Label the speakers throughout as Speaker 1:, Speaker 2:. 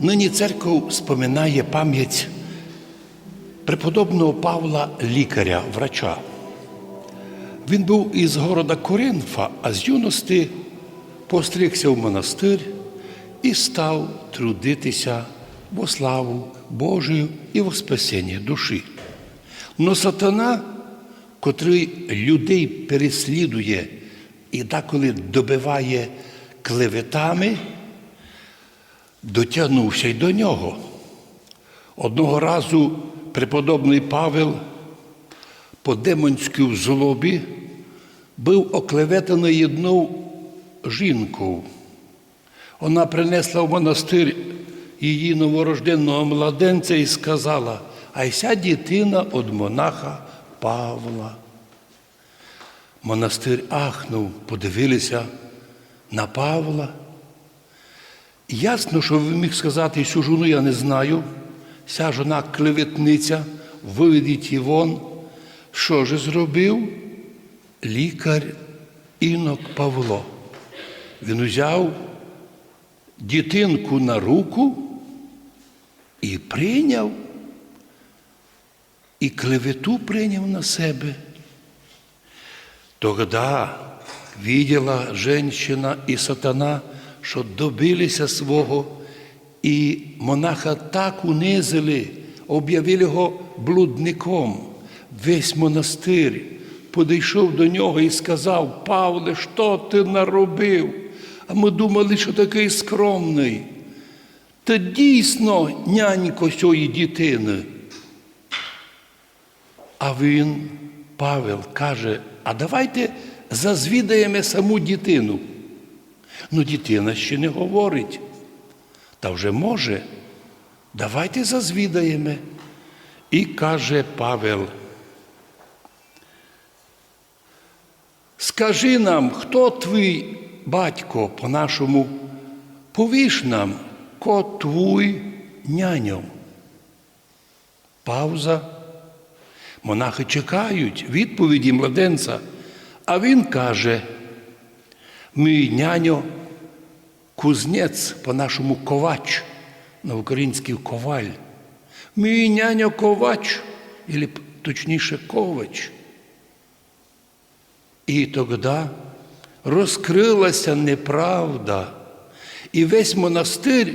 Speaker 1: Нині церква споминає пам'ять преподобного Павла лікаря, врача. Він був із города Коринфа, а з юності постригся в монастир і став трудитися во славу Божию і во спасіння душі. Но сатана, котрий людей переслідує і деколи добиває клеветами, дотягнувся й до нього. Одного разу преподобний Павел по демонській злобі був оклеветаний одну жінку. Вона принесла в монастир її новорожденного младенця і сказала, а ця дитина від монаха Павла. Монастир ахнув, подивилися на Павла. Ясно, що він міг сказати, цю жону я не знаю, ця жона клеветниця, виведіть її вон. Що ж зробив лікар інок Павло? Він узяв дитинку на руку і прийняв, і клевету прийняв на себе. Тогда видела женщина і сатана, що добилися свого, і монаха так унизили, об'явили його блудником. Весь монастир подійшов до нього і сказав: Павле, що ти наробив? А ми думали, що такий скромний. Та дійсно нянько цієї дитини. А він, Павел, каже: а давайте зазвідаємо саму дитину. Ну, дитина ще не говорить. Та вже може. Давайте зазвідаємо. І каже Павел. Скажи нам, хто твій батько по-нашому, повіш нам, ко твій няньом. Пауза. Монахи чекають відповіді младенця, а він каже, мій няньо кузнець, по-нашому ковач, на український коваль. Мій няньо ковач, або точніше ковач. І тоді розкрилася неправда, і весь монастир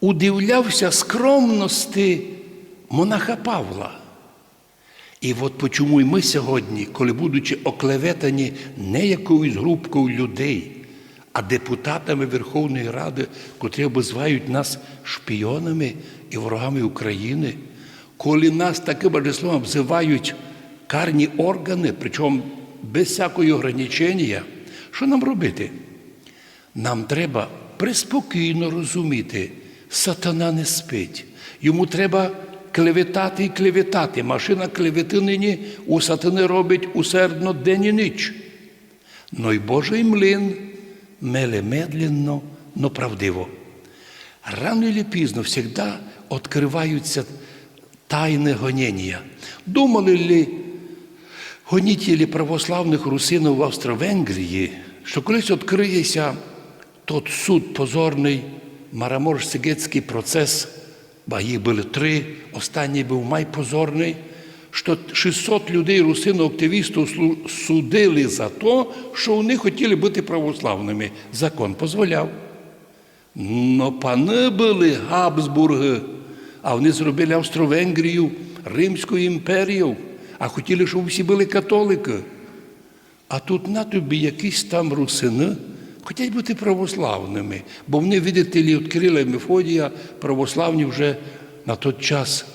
Speaker 1: удивлявся скромності монаха Павла. І от почому і ми сьогодні, коли будучи оклеветані не якоюсь групкою людей, а депутатами Верховної Ради, котрі обзивають нас шпіонами і ворогами України, коли нас таким божеством обзивають карні органи, причому без всякої ограничення, що нам робити? Нам треба приспокійно розуміти, сатана не спить. Йому треба клеветати і клеветати. Машина клевети нині у сатани робить усердно день і ніч. Но й Божий млин меле медленно, но правдиво. Рано или пізно завжди відкриваються тайни гонення. Думали ли гонітелі православних русинів в Австро-Венгрії, що колись відкриється тот суд позорний, Марамор-Сигецький процес, бо їх були три, останній був майпозорний, що 600 людей русино-активістів судили за те, що вони хотіли бути православними. Закон дозволяв. Но пани були Габсбурги, а вони зробили Австро-Венгрію, Римську імперію, а хотіли, щоб всі були католики. А тут на тобі якісь там русини хочуть бути православними, бо вони, видите ли, відкрили Мефодія, православні вже на той час,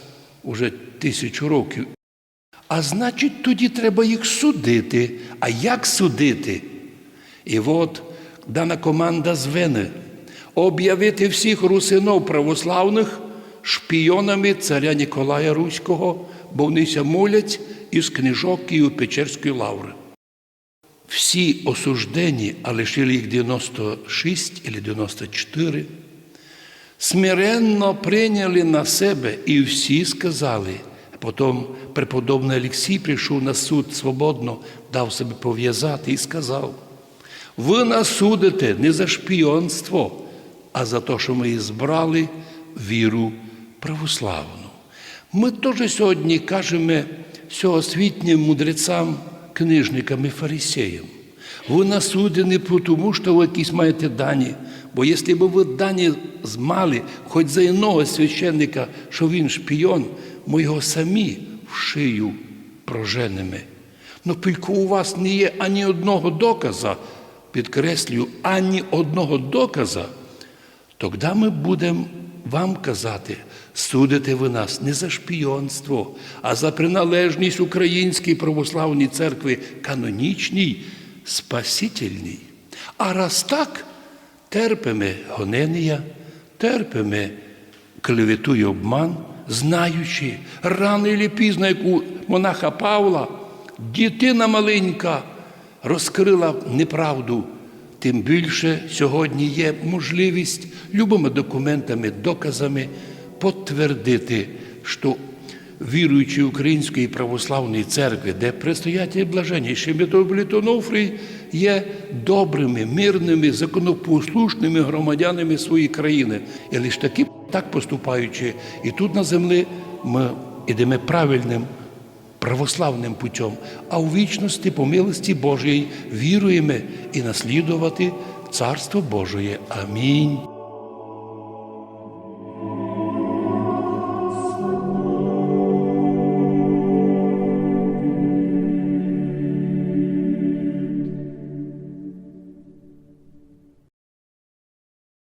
Speaker 1: уже тисячу років. А значить, тоді треба їх судити. А як судити? І от дана команда з Вени об'явити всіх русинов православних шпіонами царя Ніколая Руського, бо вони ся молять із книжок Києво-Печерської лаври. Всі осуждені, а лишили їх 96 або 94, смиренно прийняли на себе і всі сказали. Потім преподобний Олексій прийшов на суд свободно, дав себе пов'язати і сказав: ви нас судите не за шпіонство, а за те, що ми збрали віру православну. Ми теж сьогодні кажемо сьогосвітнім мудрецям, книжникам і фарисеям. Ви насудені тому, що ви якісь маєте дані. Бо якщо б ви дані змали хоч за одного священника, що він шпіон, ми його самі в шию проженемо. Ну тільки у вас не є ані одного доказа, підкреслюю, ані одного доказа, тоді ми будемо вам казати, судите ви нас не за шпіонство, а за приналежність Українській православній церкви канонічній, спасительній. А раз так, терпимо гонення, терпимо клевету й обман, знаючи, рано і пізно, як у монаха Павла, дитина маленька розкрила неправду. Тим більше сьогодні є можливість любими документами, доказами підтвердити, що віруючі Української православної церкви, де предстоятель блаженніший митрополит Онуфрій є добрими, мирними, законопослушними громадянами своєї країни. І лише такі так поступаючи, і тут на землі ми йдемо правильним православним путем, а у вічності по милості Божої віруємо і наслідувати Царство Божої. Амінь.